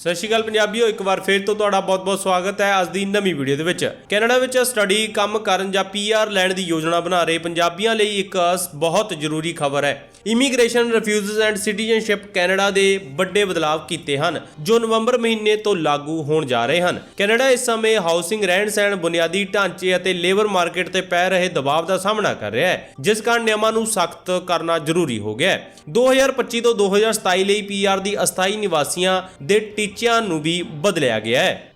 ਸਤਿ ਸ਼੍ਰੀ ਅਕਾਲ ਪੰਜਾਬੀਓ, ਇੱਕ ਵਾਰ ਫੇਰ ਤੋਂ ਤੁਹਾਡਾ ਬਹੁਤ-ਬਹੁਤ ਸਵਾਗਤ ਹੈ ਅੱਜ ਦੀ ਨਵੀਂ ਵੀਡੀਓ ਦੇ ਵਿੱਚ। ਕੈਨੇਡਾ ਵਿੱਚ ਸਟੱਡੀ ਕੰਮ ਕਰਨ ਜਾਂ ਪੀਆਰ ਲੈਣ ਦੀ ਯੋਜਨਾ ਬਣਾ ਰਹੇ ਪੰਜਾਬੀਆਂ ਲਈ ਇੱਕ ਬਹੁਤ ਜ਼ਰੂਰੀ ਖਬਰ ਹੈ। Immigration refugees and citizenship Canada ਦੇ ਵੱਡੇ ਬਦਲਾਅ ਕੀਤੇ ਹਨ, ਜੋ ਨਵੰਬਰ ਮਹੀਨੇ ਤੋਂ ਲਾਗੂ ਹੋਣ ਜਾ ਰਹੇ ਹਨ। ਕੈਨੇਡਾ ਇਸ ਸਮੇਂ ਹਾਊਸਿੰਗ ਰਹਿਣ ਸਹਿਣ ਬੁਨਿਆਦੀ ਢਾਂਚੇ ਅਤੇ ਲੇਬਰ ਮਾਰਕੀਟ ਤੇ ਪੈ ਰਹੇ ਦਬਾਅ ਦਾ ਸਾਹਮਣਾ ਕਰ ਰਿਹਾ ਹੈ, ਜਿਸ ਕਾਰਨ ਨਿਯਮਾਂ ਨੂੰ ਸਖਤ ਕਰਨਾ ਜ਼ਰੂਰੀ ਹੋ ਗਿਆ ਹੈ। 2025 ਤੋਂ 2027 ਲਈ ਪੀਆਰ ਦੀ ਅਸਥਾਈ ਨਿਵਾਸੀਆਂ ਦੇ ਟੀਚਿਆਂ ਨੂੰ ਵੀ ਬਦਲਿਆ ਗਿਆ ਹੈ।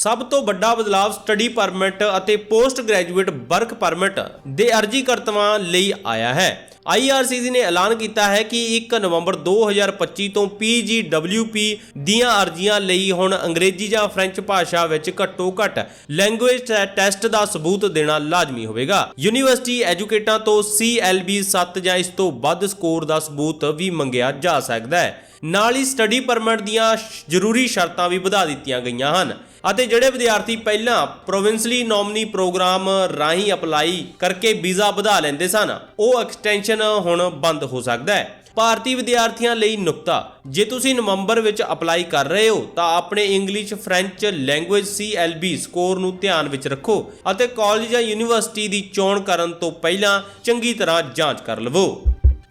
ਸਭ ਤੋਂ ਵੱਡਾ ਬਦਲਾਅ ਸਟੱਡੀ ਪਰਮਿਟ ਅਤੇ ਪੋਸਟ ਗ੍ਰੈਜੂਏਟ ਵਰਕ ਪਰਮਿਟ ਦੇ ਅਰਜ਼ੀਕਰਤਾਵਾਂ ਲਈ ਆਇਆ ਹੈ। IRCC ਨੇ ਐਲਾਨ ਕੀਤਾ ਹੈ ਕਿ 1 ਨਵੰਬਰ 2025 ਤੋਂ PGWP ਦੀਆਂ ਅਰਜ਼ੀਆਂ ਲਈ ਹੁਣ ਅੰਗਰੇਜ਼ੀ ਜਾਂ ਫ੍ਰੈਂਚ ਭਾਸ਼ਾ ਵਿੱਚ ਘੱਟੋ ਘੱਟ ਲੈਂਗੁਏਜ ਟੈਸਟ ਦਾ ਸਬੂਤ ਦੇਣਾ ਲਾਜ਼ਮੀ ਹੋਵੇਗਾ। ਯੂਨੀਵਰਸਿਟੀ ਐਜੂਕੇਟਾਂ ਤੋਂ CLB 7 ਜਾਂ ਇਸ ਤੋਂ ਵੱਧ ਸਕੋਰ ਦਾ ਸਬੂਤ ਵੀ ਮੰਗਿਆ ਜਾ ਸਕਦਾ ਹੈ। ਨਾਲ ਹੀ ਸਟੱਡੀ ਪਰਮਿਟ ਦੀਆਂ ਸ਼- ਜ਼ਰੂਰੀ ਸ਼ਰਤਾਂ ਵੀ ਵਧਾ ਦਿੱਤੀਆਂ ਗਈਆਂ ਹਨ ਅਤੇ ਜਿਹੜੇ ਵਿਦਿਆਰਥੀ ਪਹਿਲਾਂ ਪ੍ਰੋਵਿੰਸਲੀ ਨੋਮਨੀ ਪ੍ਰੋਗਰਾਮ ਰਾਹੀਂ ਅਪਲਾਈ ਕਰਕੇ ਵੀਜ਼ਾ ਵਧਾ ਲੈਂਦੇ ਸਨ, ਉਹ ਐਕਸਟੈਂਸ਼ਨ ਹੁਣ ਬੰਦ ਹੋ ਸਕਦਾ ਹੈ। ਭਾਰਤੀ ਵਿਦਿਆਰਥੀਆਂ ਲਈ ਨੁਕਤਾ, ਜੇ ਤੁਸੀਂ ਨਵੰਬਰ ਵਿੱਚ ਅਪਲਾਈ ਕਰ ਰਹੇ ਹੋ, ਤਾਂ ਆਪਣੇ English French language CLB score ਨੂੰ ਧਿਆਨ ਵਿੱਚ ਰੱਖੋ ਅਤੇ ਕਾਲਜ ਜਾਂ ਯੂਨੀਵਰਸਿਟੀ ਦੀ ਚੋਣ ਕਰਨ ਤੋਂ ਪਹਿਲਾਂ ਚੰਗੀ ਤਰ੍ਹਾਂ ਜਾਂਚ ਕਰ ਲਵੋ।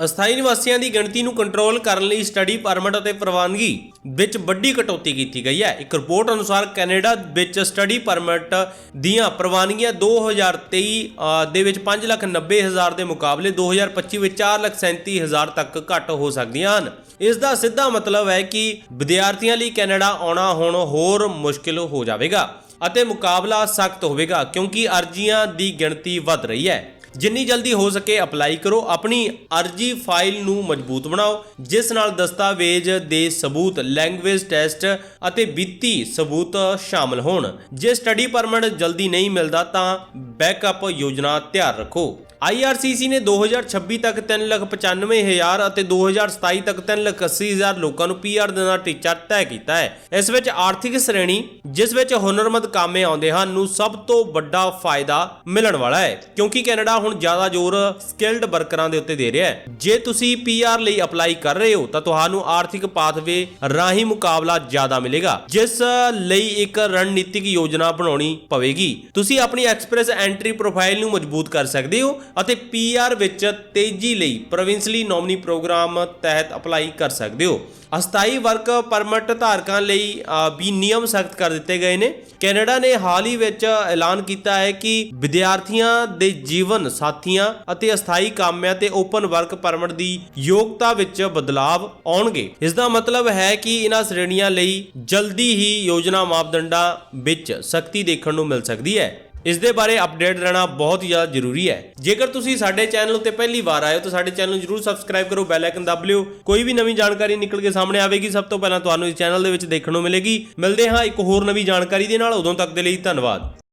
ਅਸਥਾਈ ਨਿਵਾਸੀਆਂ ਦੀ ਗਿਣਤੀ ਨੂੰ ਕੰਟਰੋਲ ਕਰਨ ਲਈ ਸਟੱਡੀ ਪਰਮਿਟ ਅਤੇ ਪ੍ਰਵਾਨਗੀ ਵਿੱਚ ਵੱਡੀ ਕਟੌਤੀ ਕੀਤੀ ਗਈ ਹੈ। ਇੱਕ ਰਿਪੋਰਟ ਅਨੁਸਾਰ ਕੈਨੇਡਾ ਵਿੱਚ ਸਟੱਡੀ ਪਰਮਿਟ ਦੀਆਂ ਪ੍ਰਵਾਨਗੀਆਂ 2023 ਅ, ਦੇ ਵਿੱਚ 590000 ਦੇ ਮੁਕਾਬਲੇ 2025 ਵਿੱਚ 437000 ਤੱਕ ਘੱਟ ਹੋ ਸਕਦੀਆਂ ਹਨ। ਇਸ ਦਾ ਸਿੱਧਾ ਮਤਲਬ ਹੈ ਕਿ ਵਿਦਿਆਰਥੀਆਂ ਲਈ ਕੈਨੇਡਾ ਆਉਣਾ ਹੁਣ ਹੋਰ ਮੁਸ਼ਕਿਲ ਹੋ ਜਾਵੇਗਾ। ਅਤੇ ਮੁਕਾਬਲਾ ਸਖਤ ਹੋਵੇਗਾ ਕਿਉਂਕਿ ਅਰਜ਼ੀਆਂ ਦੀ ਗਿਣਤੀ ਵੱਧ ਰਹੀ ਹੈ। ਜਿੰਨੀ ਜਲਦੀ ਹੋ ਸਕੇ ਅਪਲਾਈ ਕਰੋ, ਆਪਣੀ ਅਰਜੀ ਫਾਈਲ ਨੂੰ ਮਜ਼ਬੂਤ ਬਣਾਓ, ਜਿਸ ਨਾਲ ਦਸਤਾਵੇਜ਼ ਦੇ ਸਬੂਤ, ਲੈਂਗੁਏਜ ਟੈਸਟ ਅਤੇ ਵਿੱਤੀ ਸਬੂਤ ਸ਼ਾਮਲ ਹੋਣ। ਜੇ ਸਟੱਡੀ ਪਰਮਿਟ ਜਲਦੀ ਨਹੀਂ ਮਿਲਦਾ ਤਾਂ ਬੈਕਅਪ ਯੋਜਨਾ ਤਿਆਰ ਰੱਖੋ। IRCC ਨੇ 2026 ਤੱਕ 395000 ਅਤੇ 2027 ਤੱਕ 380000 ਲੋਕਾਂ ਨੂੰ PR ਦੇਣ ਦਾ ਟੀਚਾ ਤੈਅ ਕੀਤਾ ਹੈ। ਇਸ ਵਿੱਚ ਆਰਥਿਕ ਸ਼੍ਰੇਣੀ, ਜਿਸ ਵਿੱਚ ਹੁਨਰਮੰਦ ਕਾਮੇ ਆਉਂਦੇ ਹਨ, ਨੂੰ ਸਭ ਤੋਂ ਵੱਡਾ ਫਾਇਦਾ ਮਿਲਣ ਵਾਲਾ ਹੈ, ਕਿਉਂਕਿ ਕੈਨੇਡਾ ਹੁਣ ਜ਼ਿਆਦਾ ਜ਼ੋਰ ਸਕਿਲਡ ਵਰਕਰਾਂ ਦੇ ਉੱਤੇ ਦੇ ਰਿਹਾ ਹੈ। ਜੇ ਤੁਸੀਂ PR ਲਈ ਅਪਲਾਈ ਕਰ ਰਹੇ ਹੋ, ਤਾਂ ਤੁਹਾਨੂੰ ਆਰਥਿਕ ਪਾਥਵੇ ਰਾਹੀਂ ਮੁਕਾਬਲਾ ਜ਼ਿਆਦਾ ਮਿਲੇਗਾ, ਜਿਸ ਲਈ ਇੱਕ ਰਣਨੀਤਿਕ ਯੋਜਨਾ ਬਣਾਉਣੀ ਪਵੇਗੀ। ਤੁਸੀਂ ਆਪਣੀ ਐਕਸਪ੍ਰੈਸ ਐਂਟਰੀ ਪ੍ਰੋਫਾਈਲ ਨੂੰ ਮਜ਼ਬੂਤ ਕਰ ਸਕਦੇ ਹੋ ਅਤੇ PR ਵਿੱਚ ਤੇਜ਼ੀ ਲਈ ਪ੍ਰੋਵਿੰਸਲੀ ਨੋਮਨੀ ਪ੍ਰੋਗਰਾਮ ਤਹਿਤ ਅਪਲਾਈ ਕਰ ਸਕਦੇ ਹੋ। ਅਸਥਾਈ ਵਰਕ ਪਰਮਿਟ ਧਾਰਕਾਂ ਲਈ ਵੀ ਨਿਯਮ ਸਖਤ ਕਰ ਦਿੱਤੇ ਗਏ ਨੇ। ਕੈਨੇਡਾ ਨੇ ਹਾਲ ਹੀ ਵਿੱਚ ਐਲਾਨ ਕੀਤਾ ਹੈ ਕਿ ਵਿਦਿਆਰਥੀਆਂ ਦੇ ਜੀਵਨ ਸਾਥੀਆਂ ਅਤੇ ਅਸਥਾਈ ਕਾਮਿਆਂ ਤੇ ਓਪਨ ਵਰਕ ਪਰਮਿਟ ਦੀ ਯੋਗਤਾ ਵਿੱਚ ਬਦਲਾਵ ਆਉਣਗੇ। ਇਸ ਦਾ ਮਤਲਬ ਹੈ ਕਿ ਇਹਨਾਂ ਸ਼੍ਰੇਣੀਆਂ ਲਈ ਜਲਦੀ ਹੀ ਯੋਜਨਾ ਮਾਪਦੰਡਾਂ ਵਿੱਚ ਸਖਤੀ ਦੇਖਣ ਨੂੰ ਮਿਲ ਸਕਦੀ ਹੈ। ਇਸ ਦੇ ਬਾਰੇ ਅਪਡੇਟ ਰਹਿਣਾ ਬਹੁਤ ਹੀ ਜ਼ਿਆਦਾ ਜ਼ਰੂਰੀ ਹੈ। ਜੇਕਰ ਤੁਸੀਂ ਸਾਡੇ ਚੈਨਲ ਉੱਤੇ ਪਹਿਲੀ ਵਾਰ ਆਏ ਹੋ, ਤਾਂ ਸਾਡੇ ਚੈਨਲ ਨੂੰ ਜਰੂਰ ਸਬਸਕ੍ਰਾਈਬ ਕਰੋ ਬੈਲ ਆਈਕਨ ਦਬ ਲਿਓ। ਕੋਈ ਵੀ ਨਵੀਂ ਜਾਣਕਾਰੀ ਨਿਕਲ ਕੇ ਸਾਹਮਣੇ ਆਵੇਗੀ, ਸਭ ਤੋਂ ਪਹਿਲਾਂ ਤੁਹਾਨੂੰ ਇਸ ਚੈਨਲ ਦੇ ਵਿੱਚ ਦੇਖਣ ਨੂੰ ਮਿਲੇਗੀ। ਮਿਲਦੇ ਹਾਂ ਇੱਕ ਹੋਰ ਨਵੀਂ ਜਾਣਕਾਰੀ ਦੇ ਨਾਲ। ਉਦੋਂ ਤੱਕ ਦੇ ਲਈ ਧੰਨਵਾਦ।